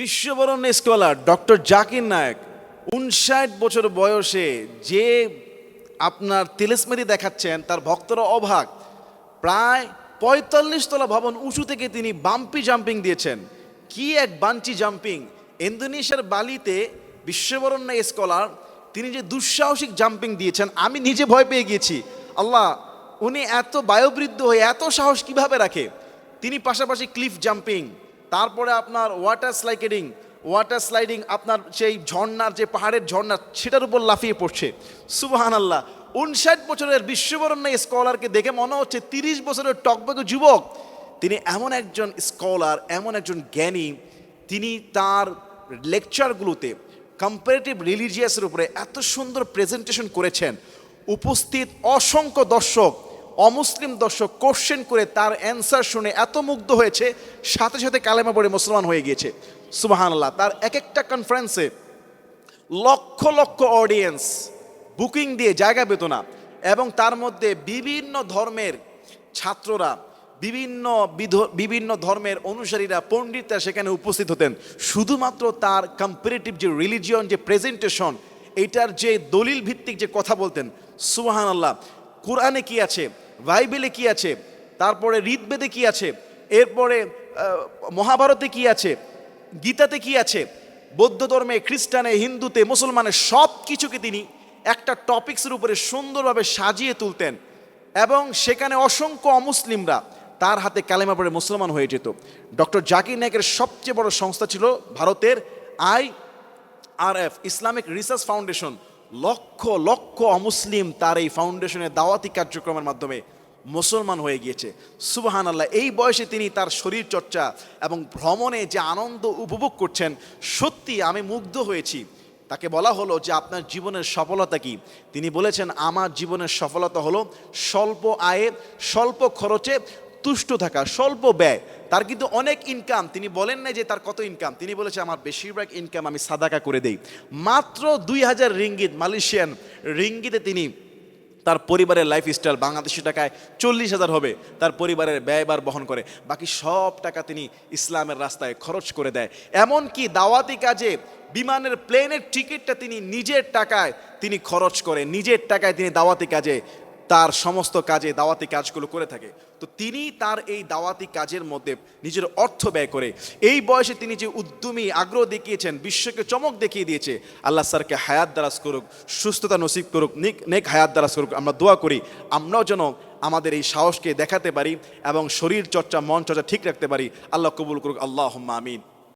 বিশ্ববরণ্য scholar doctor Zakir Naik, উনষাট বছর বয়সে যে আপনার তিলেসমেরি দেখাচ্ছেন, তার ভক্তরা অভাগ প্রায় পঁয়তাল্লিশ তলা ভবন উঁচু থেকে তিনি বাম্পি জাম্পিং দিয়েছেন। কি এক বাঞ্চি জাম্পিং ইন্দোনেশিয়ার বালিতে বিশ্ববরণ্য স্কলার তিনি যে দুঃসাহসিক জাম্পিং দিয়েছেন, আমি নিজে ভয় পেয়ে গিয়েছি। আল্লাহ, উনি এত বায়ুবৃদ্ধ হয়ে এত সাহস কীভাবে রাখে? তিনি পাশাপাশি ক্লিফ জাম্পিং তারপরে আপনার ওয়াটার স্লাইকেডিং ওয়াটার স্লাইডিং আপনার সেই ঝর্ণার যে পাহাড়ের ঝর্ণা, সেটার উপর লাফিয়ে পড়ছে। সুবাহান আল্লাহ উনষাট বছরের বিশ্ববরণ্য স্কলারকে দেখে মনে হচ্ছে তিরিশ বছরের টকবকে যুবক। তিনি এমন একজন স্কলার, এমন একজন জ্ঞানী, তিনি তার লেকচারগুলোতে কম্পারেটিভ রিলিজিয়াসের উপরে এত সুন্দর প্রেজেন্টেশন করেছেন। উপস্থিত অসংখ্য দর্শক অমুসলিম দর্শক কোশ্চেন করে তার অ্যান্সার শুনে এত মুগ্ধ হয়েছে, সাথে সাথে কালেমা পড়ে মুসলমান হয়ে গিয়েছে। সুবাহান আল্লাহ তার এক একটা কনফারেন্সে লক্ষ লক্ষ অডিয়েন্স বুকিং দিয়ে জায়গা পেত না এবং তার মধ্যে বিভিন্ন ধর্মের ছাত্ররা, বিভিন্ন বিধ- বিভিন্ন ধর্মের অনুসারীরা, পণ্ডিতরা সেখানে উপস্থিত হতেন। শুধুমাত্র তার কম্পারেটিভ যে রিলিজিয়ন যে প্রেজেন্টেশন এটার যে দলিল ভিত্তিক যে কথা বলতেন সুবাহান আল্লাহ কোরআনে কি আছে? বাইবেলে কি আছে? তারপরে ঋদবেদে কি আছে? এরপরে মহাভারতে কি আছে? গীতাতে কি আছে? বৌদ্ধ ধর্মে, খ্রিস্টানে, হিন্দুতে মুসলমানের সব কিছুকে তিনি একটা টপিক্সের উপরে সুন্দরভাবে সাজিয়ে তুলতেন এবং সেখানে অসংখ্য অমুসলিমরা তার হাতে কালেমা পড়ে মুসলমান হয়ে যেত। ডক্টর জাকির নায়কের সবচেয়ে বড় সংস্থা ছিল ভারতের I R F, Islamic Research Foundation. লক্ষ লক্ষ অমুসলিম তার এই ফাউন্ডেশনের দাওয়াতি কার্যক্রমের মাধ্যমে মুসলমান হয়ে গিয়েছে। সুবাহান আল্লাহ এই বয়সে তিনি তার শরীর চর্চা এবং ভ্রমণে যে আনন্দ উপভোগ করছেন, সত্যি আমি মুগ্ধ হয়েছি। তাকে বলা হলো যে আপনার জীবনের সফলতা কি? তিনি বলেছেন, আমার জীবনের সফলতা হলো স্বল্প আয়ে, স্বল্প খরচে তুষ্ট থাকা, স্বল্প ব্যয়, তার কিন্তু অনেক ইনকাম তিনি বলেন না যে তার কত ইনকাম তিনি বলেছে, আমার বেশিরভাগ ইনকাম আমি সাদাকা করে দেই। মাত্র দুই হাজার রিঙ্গিত, মালয়েশিয়ান রিঙ্গিতে তিনি তার পরিবারের লাইফস্টাইল বাংলাদেশি টাকায় চল্লিশ হাজার হবে, তার পরিবারের ব্যয়বার বহন করে। বাকি সব টাকা তিনি ইসলামের রাস্তায় খরচ করে দেয়। এমনকি দাওয়াতি কাজে বিমানের প্লেনের টিকিটটা তিনি নিজের টাকায় তিনি খরচ করে, নিজের টাকায় তিনি দাওয়াতি কাজে তার সমস্ত কাজে দাওয়াতি কাজগুলো করে থাকে। তো তিনি তার এই দাওয়াতি কাজের মধ্যে নিজের অর্থ ব্যয় করে, এই বয়সে তিনি যে উদ্যমী, আগ্রহ দেখিয়েছেন, বিশ্বকে চমক দেখিয়ে দিয়েছে, আল্লাহ স্যারকে হায়াত দারাজ করুক, সুস্থতা নসিব করুক, নেক নেক হায়াত দারাজ করুক। আমরা দোয়া করি, আমরাও যেন আমাদের এই সাহসকে দেখাতে পারি এবং শরীর চর্চা মন চর্চা ঠিক রাখতে পারি। আল্লাহ কবুল করুক। আল্লাহ আমিন।